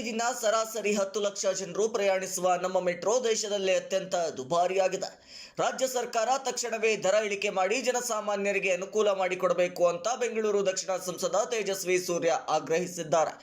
ಪ್ರತಿದಿನ ಸರಾಸರಿ ಹತ್ತು ಲಕ್ಷ ಜನರು ಪ್ರಯಾಣಿಸುವ ನಮ್ಮ ಮೆಟ್ರೋ ದೇಶದಲ್ಲೇ ಅತ್ಯಂತ ದುಬಾರಿಯಾಗಿದೆ. ರಾಜ್ಯ ಸರ್ಕಾರ ತಕ್ಷಣವೇ ದರ ಇಳಿಕೆ ಮಾಡಿ ಜನಸಾಮಾನ್ಯರಿಗೆ ಅನುಕೂಲ ಮಾಡಿಕೊಡಬೇಕು ಅಂತ ಬೆಂಗಳೂರು ದಕ್ಷಿಣ ಸಂಸದ ತೇಜಸ್ವಿ ಸೂರ್ಯ ಆಗ್ರಹಿಸಿದ್ದಾರೆ.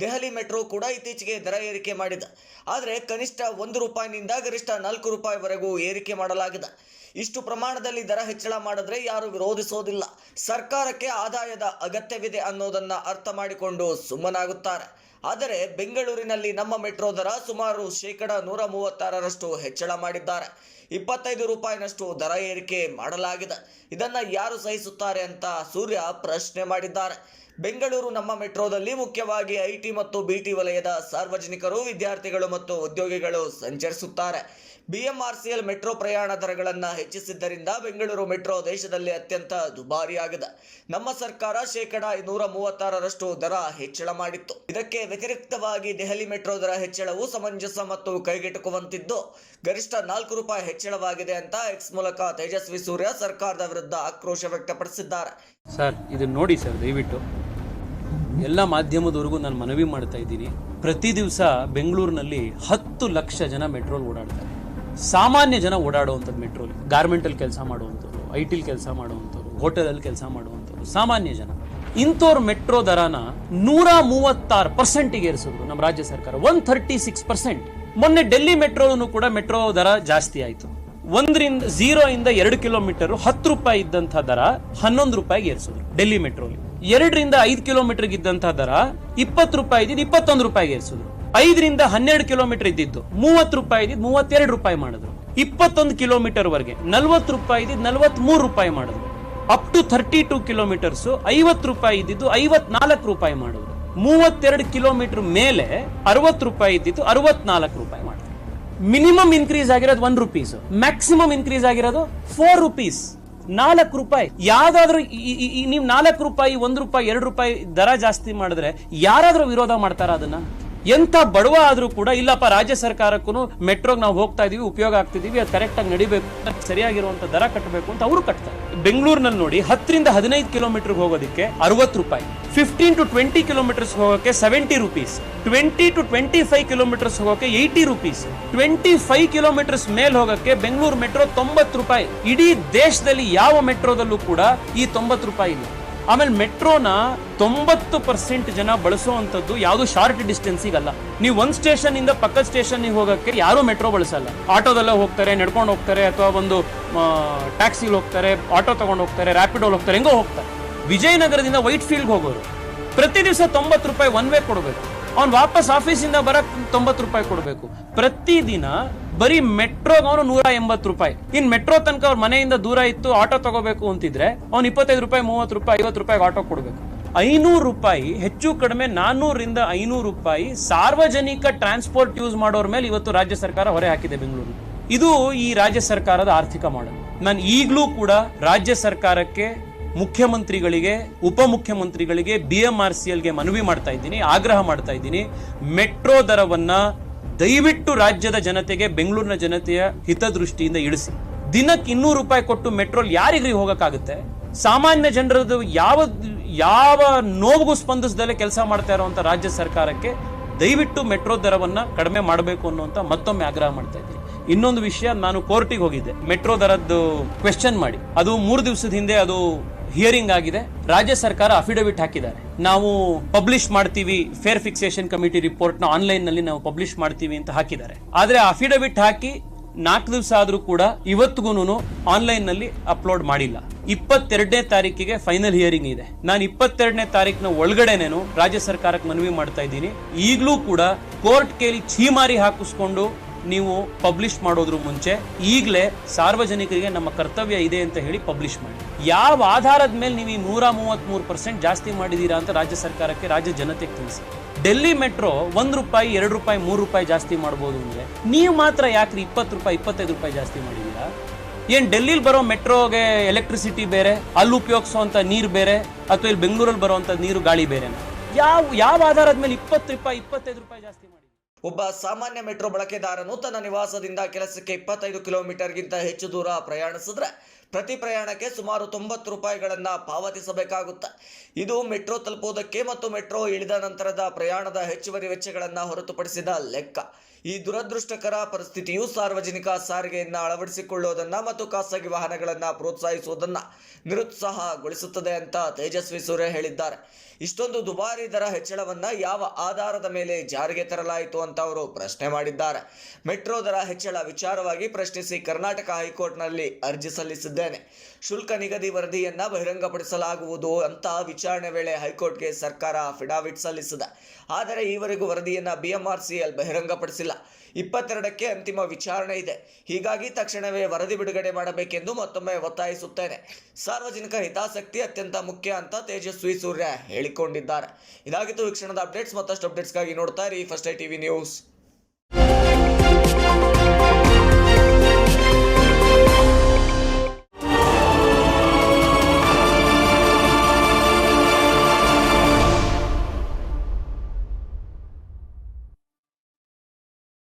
ದೆಹಲಿ ಮೆಟ್ರೋ ಕೂಡ ಇತ್ತೀಚೆಗೆ ದರ ಏರಿಕೆ ಮಾಡಿದೆ. ಆದರೆ ಕನಿಷ್ಠ ಒಂದು ರೂಪಾಯಿನಿಂದ ಗರಿಷ್ಠ ನಾಲ್ಕು ರೂಪಾಯಿವರೆಗೂ ಏರಿಕೆ ಮಾಡಲಾಗಿದೆ. ಇಷ್ಟು ಪ್ರಮಾಣದಲ್ಲಿ ದರ ಹೆಚ್ಚಳ ಮಾಡಿದ್ರೆ ಯಾರು ವಿರೋಧಿಸೋದಿಲ್ಲ. ಸರ್ಕಾರಕ್ಕೆ ಆದಾಯದ ಅಗತ್ಯವಿದೆ ಅನ್ನೋದನ್ನು ಅರ್ಥ ಮಾಡಿಕೊಂಡು ಸುಮ್ಮನಾಗುತ್ತಾರೆ. ಆದರೆ ಬೆಂಗಳೂರಿನಲ್ಲಿ ನಮ್ಮ ಮೆಟ್ರೋ ದರ ಸುಮಾರು ಶೇಕಡ ನೂರ ಮೂವತ್ತಾರರಷ್ಟು ಹೆಚ್ಚಳ ಮಾಡಿದ್ದಾರೆ. ಇಪ್ಪತ್ತೈದು ರೂಪಾಯಿನಷ್ಟು ದರ ಏರಿಕೆ ಮಾಡಲಾಗಿದೆ. ಇದನ್ನು ಯಾರು ಸಹಿಸುತ್ತಾರೆ ಅಂತ ಸೂರ್ಯ ಪ್ರಶ್ನೆ ಮಾಡಿದ್ದಾರೆ. ಬೆಂಗಳೂರು ನಮ್ಮ ಮೆಟ್ರೋದಲ್ಲಿ ಮುಖ್ಯವಾಗಿ ಐಟಿ ಮತ್ತು ಬಿಟಿ ವಲಯದ ಸಾರ್ವಜನಿಕರು, ವಿದ್ಯಾರ್ಥಿಗಳು ಮತ್ತು ಉದ್ಯೋಗಿಗಳು ಸಂಚರಿಸುತ್ತಾರೆ. ಬಿಎಂಆರ್ಸಿಎಲ್ ಮೆಟ್ರೋ ಪ್ರಯಾಣ ದರಗಳನ್ನು ಹೆಚ್ಚಿಸಿದ್ದರಿಂದ ಬೆಂಗಳೂರು ಮೆಟ್ರೋ ದೇಶದಲ್ಲಿ ಅತ್ಯಂತ ದುಬಾರಿಯಾಗಿದೆ. ನಮ್ಮ ಸರ್ಕಾರ ಶೇಕಡ ನೂರ ಮೂವತ್ತಾರರಷ್ಟು ದರ ಹೆಚ್ಚಳ ಮಾಡಿತ್ತು. ಇದಕ್ಕೆ ವ್ಯತಿರಿಕ್ತವಾಗಿ ದೆಹಲಿ ಮೆಟ್ರೋ ದರ ಹೆಚ್ಚಳವು ಸಮಂಜಸ ಮತ್ತು ಕೈಗೆಟುಕುವಂತಿದ್ದು. ಗರಿಷ್ಠ ನಾಲ್ಕು ರೂಪಾಯಿ ಹೆಚ್ಚಳವಾಗಿದೆ ಅಂತ ಎಕ್ಸ್ ಮೂಲಕ ತೇಜಸ್ವಿ ಸೂರ್ಯ ಸರ್ಕಾರದ ವಿರುದ್ಧ ಆಕ್ರೋಶ ವ್ಯಕ್ತಪಡಿಸಿದ್ದಾರೆ. ಸರ್, ಇದು ನೋಡಿ ಸರ್, ದಯವಿಟ್ಟು. ಎಲ್ಲ ಮಾಧ್ಯಮದವರೆಗೂ ನಾನು ಮನವಿ ಮಾಡ್ತಾ ಇದ್ದೀನಿ. ಪ್ರತಿ ದಿವಸ ಬೆಂಗಳೂರಿನಲ್ಲಿ ಹತ್ತು ಲಕ್ಷ ಜನ ಮೆಟ್ರೋಲ್ ಓಡಾಡ್ತಾರೆ. ಸಾಮಾನ್ಯ ಜನ ಓಡಾಡುವಂಥದ್ದು ಮೆಟ್ರೋಲಿ ಗಾರ್ಮೆಂಟಲ್ಲಿ ಕೆಲಸ ಮಾಡುವಂಥವ್ರು ಐ ಟಿಲಿ ಕೆಲಸ ಮಾಡುವಂಥವ್ರು ಹೋಟೆಲಲ್ಲಿ ಕೆಲಸ ಮಾಡುವಂಥವ್ರು ಸಾಮಾನ್ಯ ಜನ. ಇಂಥವ್ರ ಮೆಟ್ರೋ ದರನ ನೂರ ಮೂವತ್ತಾರು ಪರ್ಸೆಂಟಿಗೆ ಏರಿಸಿದ್ರು ನಮ್ಮ ರಾಜ್ಯ ಸರ್ಕಾರ. ಒನ್ ಥರ್ಟಿ ಸಿಕ್ಸ್ ಪರ್ಸೆಂಟ್ ಮೊನ್ನೆ ಡೆಲ್ಲಿ ಮೆಟ್ರೋನು ಕೂಡ ಮೆಟ್ರೋ ದರ ಜಾಸ್ತಿ ಆಯಿತು. ಒಂದರಿಂದ ಝೀರೋ ಇಂದ ಎರಡು ಕಿಲೋಮೀಟರ್ ಹತ್ತು ರೂಪಾಯಿ ಇದ್ದಂಥ ದರ ಹನ್ನೊಂದು ರೂಪಾಯಿಗೆ ಏರಿಸಿದ್ರು ಡೆಲ್ಲಿ ಮೆಟ್ರೋಲಿ ಎರಡರಿಂದ ಐದು ಕಿಲೋಮೀಟರ್ ಇದ್ದಂಥ ದರ ಇಪ್ಪತ್ತು ರೂಪಾಯಿ ಇದ್ದಿದ್ದು ಇಪ್ಪತ್ತೊಂದು ರೂಪಾಯಿಗೆ ಏರಿಸಿದ್ರು. ಐದರಿಂದ ಹನ್ನೆರಡು ಕಿಲೋಮೀಟರ್ ಇದ್ದಿದ್ದು. ಮೂವತ್ತು ರೂಪಾಯಿ ಇದ್ದಿದ್ದು, ಮೂವತ್ತೆರಡು ರೂಪಾಯಿ ಮಾಡಿದ್ರು. ಇಪ್ಪತ್ತೊಂದು ಕಿಲೋಮೀಟರ್ ವರೆಗೆ ನಲ್ವತ್ತು ರೂಪಾಯಿ ಇದ್ದಿದ್ದು, ನಲ್ವತ್ಮೂರು ರೂಪಾಯಿ ಮಾಡಿದ್ರು. Up to thirty two kilometres ಐವತ್ತು ರೂಪಾಯಿ ಇದ್ದಿದ್ದು, ಐವತ್ನಾಲ್ಕು ರೂಪಾಯಿ ಮಾಡಿದ್ರು. ಮೂವತ್ತೆರಡು ಕಿಲೋಮೀಟರ್ ಮೇಲೆ ಅರವತ್ತು ರೂಪಾಯಿ ಇದ್ದಿದ್ದು, ಅರವತ್ನಾಲ್ಕು ರೂಪಾಯಿ ಮಾಡಿದ್ರು. ಮಿನಿಮಮ್ ಇನ್ಕ್ರೀಸ್ ಆಗಿರೋದು ಒನ್ ರುಪೀಸ್ ಮ್ಯಾಕ್ಸಿಮಮ್ ಇನ್ಕ್ರೀಸ್ ಆಗಿರೋದು ಫೋರ್ ರುಪೀಸ್ ನಾಲ್ಕು ರೂಪಾಯಿ. ಯಾವ್ದಾದ್ರು ನೀವು ನಾಲ್ಕು ರೂಪಾಯಿ, ಒಂದು ರೂಪಾಯಿ, ಎರಡು ರೂಪಾಯಿ ದರ ಜಾಸ್ತಿ ಮಾಡಿದ್ರೆ ಯಾರಾದ್ರೂ ವಿರೋಧ ಮಾಡ್ತಾರ ಅದನ್ನ? ಎಂತ ಬಡವ ಆದರೂ ಕೂಡ ಇಲ್ಲಪ್ಪ, ರಾಜ್ಯ ಸರ್ಕಾರಕ್ಕೂ ಮೆಟ್ರೋಗೆ ನಾವು ಹೋಗ್ತಾ ಇದೀವಿ, ಉಪಯೋಗ ಆಗ್ತಿದೀವಿ, ಅದು ಕರೆಕ್ಟಾಗಿ ನಡಿಬೇಕು ಸರಿಯಾಗಿರುವಂಥ ದರ ಕಟ್ಟಬೇಕು ಅಂತ ಅವರು ಕಟ್ತಾರೆ. ಬೆಂಗಳೂರಿನಲ್ಲಿ ನೋಡಿ, ಹತ್ತರಿಂದ ಹದಿನೈದು ಕಿಲೋಮೀಟರ್ ಹೋಗೋದಕ್ಕೆ ಅರವತ್ತು ರೂಪಾಯಿ. ಫಿಫ್ಟೀನ್ ಟು ಟ್ವೆಂಟಿ ಕಿಲೋಮೀಟರ್ಸ್ ಹೋಗೋಕೆ seventy rupees twenty to twenty five kilometres ಹೋಗೋಕೆ eighty rupees twenty five kilometres ಮೇಲೆ ಹೋಗೋಕ್ಕೆ ಬೆಂಗಳೂರು ಮೆಟ್ರೋ ತೊಂಬತ್ತು ರೂಪಾಯಿ. ಇಡೀ ದೇಶದಲ್ಲಿ ಯಾವ ಮೆಟ್ರೋದಲ್ಲೂ ಕೂಡ ಈ ತೊಂಬತ್ತು ರೂಪಾಯಿ ಇಲ್ಲ. ಆಮೇಲೆ ಮೆಟ್ರೋನ ತೊಂಬತ್ತು ಪರ್ಸೆಂಟ್ ಜನ ಬಳಸುವಂಥದ್ದು ಯಾವುದು ಶಾರ್ಟ್ ಡಿಸ್ಟೆನ್ಸಿಗಲ್ಲ ನೀವು ಒಂದು ಸ್ಟೇಷನ್ ಇಂದ ಪಕ್ಕದ ಸ್ಟೇಷನ್ ಹೋಗೋಕ್ಕೆ ಯಾರು ಮೆಟ್ರೋ ಬಳಸಲ್ಲ. ಆಟೋದಲ್ಲೇ ಹೋಗ್ತಾರೆ, ನಡ್ಕೊಂಡು ಹೋಗ್ತಾರೆ, ಅಥವಾ ಒಂದು ಟ್ಯಾಕ್ಸಿಲಿ ಹೋಗ್ತಾರೆ, ಆಟೋ ತಗೊಂಡು ಹೋಗ್ತಾರೆ ರ್ಯಾಪಿಡೋಲ್ ಹೋಗ್ತಾರೆ, ಹೆಂಗೋ ಹೋಗ್ತಾರೆ. ವಿಜಯನಗರದಿಂದ ವೈಟ್ ಫೀಲ್ಡ್ಗೆ ಹೋಗೋರು. ಪ್ರತಿ ದಿವಸ ತೊಂಬತ್ತು ರೂಪಾಯಿ ಒನ್ ವೇ ಕೊಡಬೇಕು. ಅವ್ನು ವಾಪಸ್ ಆಫೀಸಿಂದ ಬರಕ್ ತೊಂಬತ್ತು ರೂಪಾಯಿ ಕೊಡಬೇಕು. ಪ್ರತಿದಿನ ಬರೀ ಮೆಟ್ರೋಗೆ ಅವನು ನೂರ ಎಂಬತ್ತು ರೂಪಾಯಿ. ಇನ್ ಮೆಟ್ರೋ ತನಕ ಅವ್ರ ಮನೆಯಿಂದ ದೂರ ಇತ್ತು, ಆಟೋ ತಗೋಬೇಕು ಅಂತಿದ್ರೆ ಅವ್ನು ಇಪ್ಪತ್ತೈದು ರೂಪಾಯಿ, ಮೂವತ್ತು ರೂಪಾಯಿ, ಐವತ್ತು ರೂಪಾಯಿಗೆ ಆಟೋ ಕೊಡಬೇಕು. ಐನೂರು ರೂಪಾಯಿ, ಹೆಚ್ಚು ಕಡಿಮೆ ನಾನ್ನೂರಿಂದ ಐನೂರು ರೂಪಾಯಿ ಸಾರ್ವಜನಿಕ ಟ್ರಾನ್ಸ್ಪೋರ್ಟ್ ಯೂಸ್ ಮಾಡೋರ್ ಮೇಲೆ ಇವತ್ತು ರಾಜ್ಯ ಸರ್ಕಾರ ಹೊರೆ ಹಾಕಿದೆ ಬೆಂಗಳೂರು. ಇದು ಈ ರಾಜ್ಯ ಸರ್ಕಾರದ ಆರ್ಥಿಕ ಮಾಡಲ್ ನಾನು ಈಗಲೂ ಕೂಡ ರಾಜ್ಯ ಸರ್ಕಾರಕ್ಕೆ ಮುಖ್ಯಮಂತ್ರಿಗಳಿಗೆ, ಉಪಮುಖ್ಯಮಂತ್ರಿಗಳಿಗೆ ಬಿ ಎಂ ಆರ್ ಸಿ ಎಲ್ಗೆ ಮನವಿ ಮಾಡ್ತಾ ಇದ್ದೀನಿ, ಆಗ್ರಹ ಮಾಡ್ತಾ ಇದ್ದೀನಿ. ಮೆಟ್ರೋ ದರವನ್ನ ದಯವಿಟ್ಟು ರಾಜ್ಯದ ಜನತೆಗೆ, ಬೆಂಗಳೂರಿನ ಜನತೆಯ ಹಿತದೃಷ್ಟಿಯಿಂದ ಇಳಿಸಿ. ದಿನಕ್ಕೆ ಇನ್ನೂರು ರೂಪಾಯಿ ಕೊಟ್ಟು ಮೆಟ್ರೋಲ್ ಯಾರಿಗ್ರಿ ಹೋಗಕ್ಕಾಗುತ್ತೆ? ಸಾಮಾನ್ಯ ಜನರದ್ದು ಯಾವ ಯಾವ ನೋವಿಗೂ ಸ್ಪಂದಿಸದಲ್ಲೇ ಕೆಲಸ ಮಾಡ್ತಾ ಇರುವಂತ ರಾಜ್ಯ ಸರ್ಕಾರಕ್ಕೆ ದಯವಿಟ್ಟು ಮೆಟ್ರೋ ದರವನ್ನ ಕಡಿಮೆ ಮಾಡಬೇಕು ಅನ್ನುವಂತ ಮತ್ತೊಮ್ಮೆ ಆಗ್ರಹ ಮಾಡ್ತಾ ಇದ್ದೀನಿ. ಇನ್ನೊಂದು ವಿಷಯ, ನಾನು ಕೋರ್ಟಿಗೆ ಹೋಗಿದ್ದೆ. ಮೆಟ್ರೋ ದರದ್ದು ಕ್ವೆಶ್ಚನ್ ಮಾಡಿ. ಅದು ಮೂರು ದಿವಸದ ಹಿಂದೆ ಅದು ಹಿಯರಿಂಗ್ ಆಗಿದೆ. ರಾಜ್ಯ ಸರ್ಕಾರ ಅಫಿಡವಿಟ್ ಹಾಕಿದ್ದಾರೆ. ನಾವು ಪಬ್ಲಿಷ್ ಮಾಡ್ತೀವಿ ಫೇರ್ ಫಿಕ್ಸೇಷನ್ ಕಮಿಟಿ ರಿಪೋರ್ಟ್ನ ಆನ್ಲೈನ್ನಲ್ಲಿ ನಾವು ಪಬ್ಲಿಷ್ ಮಾಡ್ತೀವಿ ಅಂತ ಹಾಕಿದ್ದಾರೆ. ಆದ್ರೆ ಅಫಿಡವಿಟ್ ಹಾಕಿ ನಾಲ್ಕು ದಿವಸ ಆದರೂ ಕೂಡ ಇವತ್ತಿಗೂ ಆನ್ಲೈನ್ನಲ್ಲಿ ಅಪ್ಲೋಡ್ ಮಾಡಿಲ್ಲ. ಇಪ್ಪತ್ತೆರಡನೇ ತಾರೀಕಿಗೆ ಫೈನಲ್ ಹಿಯರಿಂಗ್ ಇದೆ. ನಾನು ಇಪ್ಪತ್ತೆರಡನೇ ತಾರೀಕಿನ ಒಳಗಡೆನೇನು ರಾಜ್ಯ ಸರ್ಕಾರಕ್ಕೆ ಮನವಿ ಮಾಡ್ತಾ ಇದ್ದೀನಿ. ಈಗಲೂ ಕೂಡ ಕೋರ್ಟ್ ಕೇಳಿ ಛೀಮಾರಿ ಹಾಕಿಸ್ಕೊಂಡು ನೀವು ಪಬ್ಲಿಷ್ ಮಾಡೋದ್ರ ಮುಂಚೆ ಈಗಲೇ ಸಾರ್ವಜನಿಕರಿಗೆ ನಮ್ಮ ಕರ್ತವ್ಯ ಇದೆ ಅಂತ ಹೇಳಿ ಪಬ್ಲಿಷ್ ಮಾಡಿ. ಯಾವ ಆಧಾರದ ಮೇಲೆ ನೀವು ಈ ನೂರ ಮೂವತ್ಮೂರು ಪರ್ಸೆಂಟ್ ಜಾಸ್ತಿ ಮಾಡಿದ್ದೀರಾ ಅಂತ ರಾಜ್ಯ ಸರ್ಕಾರಕ್ಕೆ, ರಾಜ್ಯ ಜನತೆಗೆ ತಿಳಿಸಿ. ಡೆಲ್ಲಿ ಮೆಟ್ರೋ ಒಂದು ರೂಪಾಯಿ, ಎರಡು ರೂಪಾಯಿ, ಮೂರು ರೂಪಾಯಿ ಜಾಸ್ತಿ ಮಾಡ್ಬೋದು ಅಂದರೆ ನೀವು ಮಾತ್ರ ಯಾಕ್ರಿ ಇಪ್ಪತ್ತು ರೂಪಾಯಿ, ಇಪ್ಪತ್ತೈದು ರೂಪಾಯಿ ಜಾಸ್ತಿ ಮಾಡಿದ್ದೀರಾ ಏನ್ ಡೆಲ್ಲಿಲಿ ಬರೋ ಮೆಟ್ರೋಗೆ ಎಲೆಕ್ಟ್ರಿಸಿಟಿ ಬೇರೆ, ಅಲ್ಲಿ ಉಪಯೋಗಿಸುವಂತ ನೀರು ಬೇರೆ, ಅಥವಾ ಇಲ್ಲಿ ಬೆಂಗಳೂರಲ್ಲಿ ಬರೋವಂಥ ನೀರು ಗಾಳಿ ಬೇರೆ ಯಾವ ಯಾವ ಆಧಾರದ ಮೇಲೆ ಇಪ್ಪತ್ತು ರೂಪಾಯಿ, ಇಪ್ಪತ್ತೈದು ರೂಪಾಯಿ ಜಾಸ್ತಿ ಒಬ್ಬ ಸಾಮಾನ್ಯ ಮೆಟ್ರೋ ಬಳಕೆದಾರನು ತನ್ನ ನಿವಾಸದಿಂದ ಕೆಲಸಕ್ಕೆ ಇಪ್ಪತ್ತೈದು ಕಿಲೋಮೀಟರ್ಗಿಂತ ಹೆಚ್ಚು ದೂರ ಪ್ರಯಾಣಿಸಿದ್ರೆ ಪ್ರತಿ ಪ್ರಯಾಣಕ್ಕೆ ಸುಮಾರು ತೊಂಬತ್ತು ರೂಪಾಯಿಗಳನ್ನು ಪಾವತಿಸಬೇಕಾಗುತ್ತೆ. ಇದು ಮೆಟ್ರೋ ತಲುಪುವುದಕ್ಕೆ ಮತ್ತು ಮೆಟ್ರೋ ಇಳಿದ ನಂತರದ ಪ್ರಯಾಣದ ಹೆಚ್ಚುವರಿ ವೆಚ್ಚಗಳನ್ನು ಹೊರತುಪಡಿಸಿದ ಲೆಕ್ಕ. ಈ ದುರದೃಷ್ಟಕರ ಪರಿಸ್ಥಿತಿಯು ಸಾರ್ವಜನಿಕ ಸಾರಿಗೆಯನ್ನು ಅಳವಡಿಸಿಕೊಳ್ಳೋದನ್ನು ಮತ್ತು ಖಾಸಗಿ ವಾಹನಗಳನ್ನು ಪ್ರೋತ್ಸಾಹಿಸುವುದನ್ನು ನಿರುತ್ಸಾಹಗೊಳಿಸುತ್ತದೆ ಅಂತ ತೇಜಸ್ವಿ ಸೂರ್ಯ ಹೇಳಿದ್ದಾರೆ. ಇಷ್ಟೊಂದು ದುಬಾರಿ ದರ ಹೆಚ್ಚಳವನ್ನು ಯಾವ ಆಧಾರದ ಮೇಲೆ ಜಾರಿಗೆ ತರಲಾಯಿತು ಅಂತ ಅವರು ಪ್ರಶ್ನೆ ಮಾಡಿದ್ದಾರೆ. ಮೆಟ್ರೋ ದರ ಹೆಚ್ಚಳ ವಿಚಾರವಾಗಿ ಪ್ರಶ್ನಿಸಿ ಕರ್ನಾಟಕ ಹೈಕೋರ್ಟ್ನಲ್ಲಿ ಅರ್ಜಿ ಸಲ್ಲಿಸಿದ್ದೇನೆ ಶುಲ್ಕ ನಿಗದಿ ವರದಿಯನ್ನು ಬಹಿರಂಗಪಡಿಸಲಾಗುವುದು ಅಂತ ವಿಚಾರಣೆ ವೇಳೆ ಹೈಕೋರ್ಟ್ಗೆ ಸರ್ಕಾರ ಅಫಿಡಾವಿಟ್ ಸಲ್ಲಿಸಿದೆ. ಆದರೆ ಈವರೆಗೂ ವರದಿಯನ್ನ ಬಿಎಂಆರ್ಸಿಎಲ್ ಬಹಿರಂಗಪಡಿಸಿಲ್ಲ. ಇಪ್ಪತ್ತೆರಡಕ್ಕೆ ಅಂತಿಮ ವಿಚಾರಣೆ ಇದೆ. ಹೀಗಾಗಿ ತಕ್ಷಣವೇ ವರದಿ ಬಿಡುಗಡೆ ಮಾಡಬೇಕೆಂದು ಮತ್ತೊಮ್ಮೆ ಒತ್ತಾಯಿಸುತ್ತೇನೆ. ಸಾರ್ವಜನಿಕ ಹಿತಾಸಕ್ತಿ ಅತ್ಯಂತ ಮುಖ್ಯ ಅಂತ ತೇಜಸ್ವಿ ಸೂರ್ಯ ಹೇಳಿಕೊಂಡಿದ್ದಾರೆ. ಇದಾಗಿತ್ತು ವೀಕ್ಷಣದ ಕ್ಷಣದ ಅಪ್ಡೇಟ್ಸ್. ಮತ್ತಷ್ಟು ಅಪ್ಡೇಟ್ಸ್ಗಾಗಿ ನೋಡ್ತಾ ಇರಿ ಫಸ್ಟ್ ಐ ಟಿವಿ ನ್ಯೂಸ್.